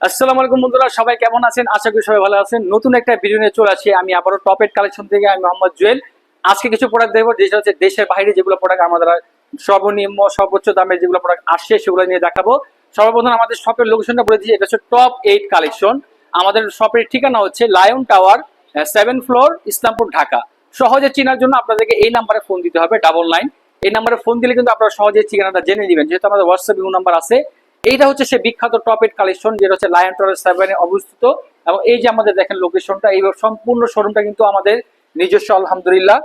আসসালামু আলাইকুম বন্ধুরা, সবাই কেমন আছেন? আশা করি সবাই ভালো আছেন। নতুন একটা ভিডিও নিয়ে চলে আসি। আমি আবারও টপের কালেকশন থেকে, আমি মোহাম্মদ জুয়েল। আজকে কিছু প্রোডাক্ট দেখব, যেটা হচ্ছে দেশের বাইরে যেগুলো প্রোডাক্ট আমাদের সর্বনিম্ন, সর্বোচ্চ দামে যেগুলো প্রোডাক্ট আসছে সেগুলো নিয়ে দেখাবো। সর্বপ্রথম আমাদের শপের লোকেশনটা বলে দিই, এটা হচ্ছে টপ এইট কালেকশন আমাদের শপের ঠিকানা হচ্ছে Lion Tower seven floor Islampur, Dhaka. সহজে চেনার জন্য আপনাদেরকে এই নাম্বারে ফোন দিতে হবে ডাবল নাইন এই নাম্বারে ফোন দিলে কিন্তু আপনারা সহজে ঠিকানাটা জেনে নেবেন। যেহেতু আমাদের হোয়াটসঅ্যাপ নাম্বার আছে এইটা হচ্ছে সে বিখ্যাত টপ এইট কালেকশন, যেটা হচ্ছে লায়ন টাওয়ার সেভেনে অবস্থিত। এবং এই যে আমাদের দেখেন লোকেশনটা এই সম্পূর্ণ শোরুমটা কিন্তু আমাদের নিজস্ব, আলহামদুলিল্লাহ।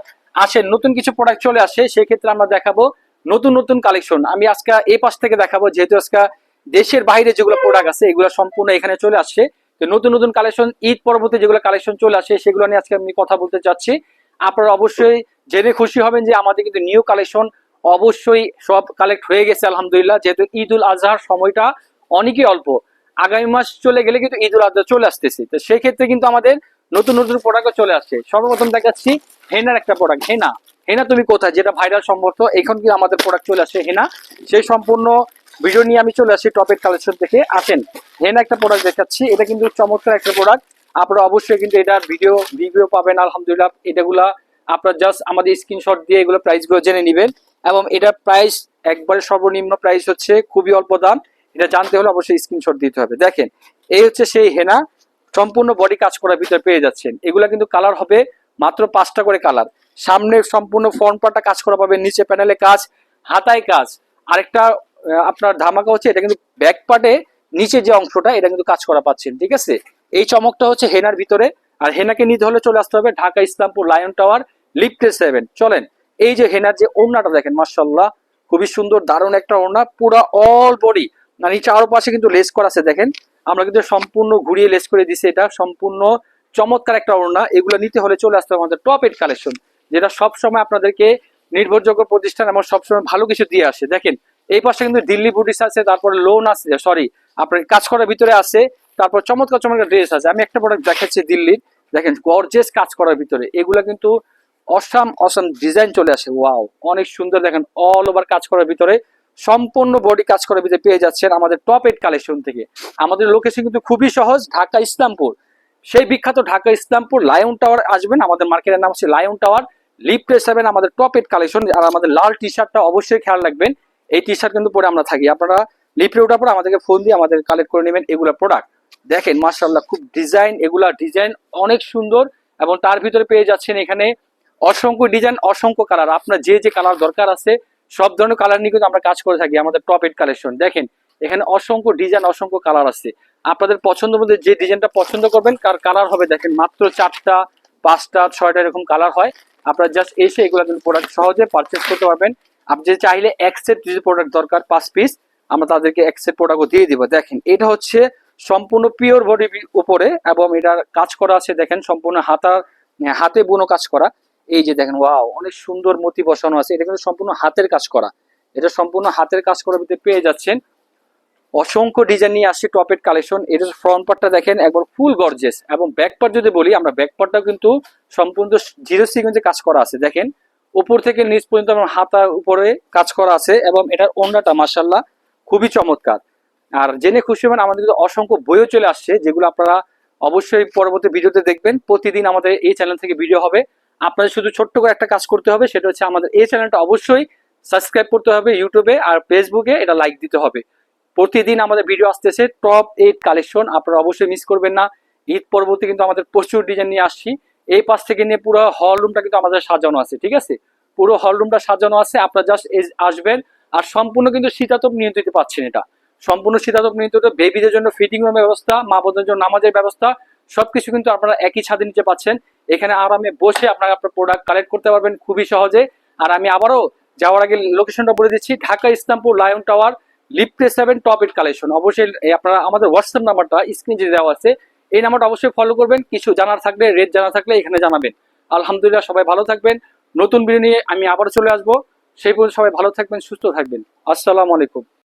আসে, নতুন কিছু প্রোডাক্ট চলে আসে, সেক্ষেত্রে আমরা দেখাবো নতুন নতুন কালেকশন। আমি আজকে এই পাশ থেকে দেখাবো, যেহেতু আজকে দেশের বাইরে যেগুলো প্রোডাক্ট আছে, এগুলো সম্পূর্ণ এখানে চলে আসছে তো নতুন নতুন কালেকশন, ঈদ পরবর্তী যেগুলো কালেকশন চলে আসে, সেগুলো নিয়ে আজকে আমি কথা বলতে চাচ্ছি। আপনারা অবশ্যই জেনে খুশি হবেন যে আমাদের কিন্তু নিউ কালেকশন অবশ্যই সব কালেক্ট হয়ে গেছে, আলহামদুলিল্লাহ। যেহেতু ঈদ উল আজহার সময়টা অনেকই অল্প। আগামী মাস চলে গেলে কিন্তু ঈদ উল আজহা চলে আসতেছে। তো সেই ক্ষেত্রে কিন্তু আমাদের নতুন নতুন প্রোডাক্ট চলে আসছে। সর্বপ্রথম দেখাচ্ছি হেনার একটা প্রোডাক্ট হেনা হেনা তুমি কোথায়? যেটা ভাইরাল সম্ভবত, এখন কি আমাদের প্রোডাক্ট চলে আসে হেনা? সেই সম্পূর্ণ ভিডিও নিয়ে আমি চলে আসি টপের কালেকশন থেকে। আসেন, হেনা একটা প্রোডাক্ট দেখাচ্ছি। এটা কিন্তু চমৎকার একটা প্রোডাক্ট আপনারা অবশ্যই কিন্তু এটার ভিডিও রিভিউ পাবেন, আলহামদুলিল্লাহ। এটাগুলা আপনারা জাস্ট আমাদের স্ক্রিনশট দিয়ে এগুলো প্রাইসগুলো জেনে নেবেন। এবং এটার প্রাইস একবারে সর্বনিম্ন প্রাইস হচ্ছে খুবই অল্প দাম। এটা জানতে হলে অবশ্যই স্ক্রিনশট দিতে হবে। দেখেন, এই হচ্ছে সেই হেনা। সম্পূর্ণ বডি কাজ করার ভিতরে পেয়ে যাচ্ছেন। এগুলা কিন্তু কালার হবে মাত্র পাঁচটা করে কালার সামনে সম্পূর্ণ ফ্রন্ট পার্টটা কাজ করা পাবেন, নিচে প্যানেলে কাজ, হাতায় কাজ। আরেকটা আপনার ধামাকা হচ্ছে এটা কিন্তু ব্যাক পার্টে নিচে যে অংশটা, এটা কিন্তু কাজ করা পাচ্ছেন, ঠিক আছে? এই চমকটা হচ্ছে হেনার ভিতরে। আর হেনাকে নিতে হলে চলে আসতে হবে ঢাকা ইসলামপুর লায়ন টাওয়ার, লিফটে সেভেন। চলেন, এই যে হেনার যে ওড়নাটা দেখেন মার্শাল্লাহ খুবই সুন্দর, দারুণ একটা ওড়না, পুরা অল বডি মানে চারপাশে কিন্তু লেস করা আছে, দেখেন। আমরা কিন্তু সম্পূর্ণ ঘুরিয়ে লেস করে দিছি এটা, সম্পূর্ণ চমৎকার একটা ওড়না। এগুলো নিতে হলে চলে আসতে হবে আমাদের টপ এড কালেকশন যেটা সবসময় আপনাদেরকে নির্ভরযোগ্য প্রতিষ্ঠান এবং সবসময় ভালো কিছু দিয়ে আসে। দেখেন, এই পাশে কিন্তু দিল্লি বুটিস আছে, তারপরে লোন আছে সরি আপনার কাজ করার ভিতরে আছে। তারপর চমৎকার চমৎকার ড্রেস আছে। আমি একটা প্রোডাক্ট দেখাচ্ছি দিল্লির। দেখেন গর্জেস কাজ করার ভিতরে। এগুলা কিন্তু অসাম অসাম ডিজাইন চলে আসে। ওয়াও অনেক সুন্দর, দেখেন অল ওভার কাজ করার ভিতরে। সম্পূর্ণ বডি কাজ করার ভিতরে পেয়ে যাচ্ছেন আমাদের টপ এইট কালেকশন থেকে। আমাদের লোকেশন কিন্তু খুবই সহজ, ঢাকা, ইসলামপুর। সেই বিখ্যাত ঢাকা, ইসলামপুর লায়ন টাওয়ার আসবেন। আমাদের মার্কেটের নাম হচ্ছে লায়ন টাওয়ার লিফটে সেভেন আমাদের টপ এইট কালেকশন আর আমাদের লাল টি শার্টটা অবশ্যই খেয়াল রাখবেন। এই টি শার্ট কিন্তু পরে আমরা থাকি। আপনারা লিফটে ওঠার পর আমাদেরকে ফোন দিয়ে আমাদের কালেক্ট করে নেবেন এগুলো প্রোডাক্ট দেখেন মার্শাল্লাহ খুব ডিজাইন এগুলা ডিজাইন অনেক সুন্দর এবং তার ভিতরে পেয়ে যাচ্ছেন এখানে অসংখ্য ডিজাইন অসংখ্য কালার আপনার যে যে কালার দরকার আছে, সব ধরনের কালার নিয়ে কিন্তু আমরা কাজ করে থাকি, আমাদের টপ এইট কালেকশন দেখেন, এখানে অসংখ্য ডিজাইন অসংখ্য কালার আছে। আপনাদের পছন্দ মধ্যে যে ডিজাইনটা পছন্দ করবেন, কার কালার হবে, দেখেন, মাত্র চারটা, পাঁচটা, ছয়টা এরকম কালার হয়। আপনারা জাস্ট এসে এগুলো কিন্তু প্রোডাক্ট সহজে পারচেস করতে পারবেন। আপনি যে চাইলে এক সেট যদি প্রোডাক্ট দরকার, পাঁচ পিস আমরা তাদেরকে এক সেট প্রোডাক্টও দিয়ে দিব। দেখেন, এটা হচ্ছে সম্পূর্ণ পিওর বডি উপরে এবং এটার কাজ করা আছে দেখেন, সম্পূর্ণ হাতার হাতে বুনো কাজ করা। এই যে দেখেন ওয়াও অনেক সুন্দর মতি বসানো আছে। এটা কিন্তু সম্পূর্ণ হাতের কাজ করা। এটা সম্পূর্ণ হাতের কাজ করার ভিতরে পেয়ে যাচ্ছেন অসংখ্য ডিজাইন নিয়ে আসছে টপের কালেকশন এটা ফ্রন্ট পার্টটা দেখেন, একবার ফুল গর্জেস এবং ব্যাক পার্ট যদি বলি, আমরা ব্যাক পার্টটাও কিন্তু সম্পূর্ণ জিরো সিকোয়েন্সে কাজ করা আছে। দেখেন, উপর থেকে নিচ পর্যন্ত আমার হাতার উপরে কাজ করা আছে এবং এটার ওন্ডাটা মাসাল্লাহ খুবই চমৎকার। আর জেনে খুশি হবেন আমাদের কিন্তু অসংখ্য বইও চলে আসছে, যেগুলো আপনারা অবশ্যই পরবর্তী ভিডিওতে দেখবেন। প্রতিদিন আমাদের এই চ্যানেল থেকে ভিডিও হবে। আপনাদের শুধু ছোট্ট করে একটা কাজ করতে হবে, সেটা হচ্ছে আমাদের এই চ্যানেলটা অবশ্যই সাবস্ক্রাইব করতে হবে ইউটিউবে আর ফেসবুকে এটা লাইক দিতে হবে। প্রতিদিন আমাদের ভিডিও আসতেছে টপ এইট কালেকশন আপনারা অবশ্যই মিস করবেন না। ঈদ পরবর্তী কিন্তু আমাদের প্রচুর ডিজাইন নিয়ে আসছি। এই পাশ থেকে নিয়ে পুরো হল রুমটা কিন্তু আমাদের সাজানো আছে, ঠিক আছে? পুরো হল রুমটা সাজানো আছে, আপনারা জাস্ট আসবেন। আর সম্পূর্ণ কিন্তু শীতাতপ নিয়ন্ত্রিত পাচ্ছেন এটা। সম্পূর্ণ শীতাতপ নিয়ন্ত্রিত বেবিদের জন্য ফিটিং রুমের ব্যবস্থা মা বোনদের জন্য নামাজের ব্যবস্থা, সবকিছু কিন্তু আপনারা একই ছাদে নিচে পাচ্ছেন। এখানে আরামে বসে আপনারা আপনার প্রোডাক্ট কালেক্ট করতে পারবেন খুবই সহজে। আর আমি আবারও যাওয়ার আগে লোকেশনটা বলে দিচ্ছি, ঢাকা ইসলামপুর লায়ন টাওয়ার লিফটে সেভেন টপ এইট কালেকশন অবশ্যই আপনারা আমাদের হোয়াটসঅ্যাপ নাম্বারটা স্ক্রিন যে দেওয়া আছে। এই নাম্বারটা অবশ্যই ফলো করবেন, কিছু জানার থাকলে রেট জানা থাকলে এখানে জানাবেন। আলহামদুলিল্লাহ সবাই ভালো থাকবেন। নতুন ভিডিও নিয়ে আমি আবার চলে আসব। সেই পর্যন্ত সবাই ভালো থাকবেন, সুস্থ থাকবেন। আসসালামু আলাইকুম।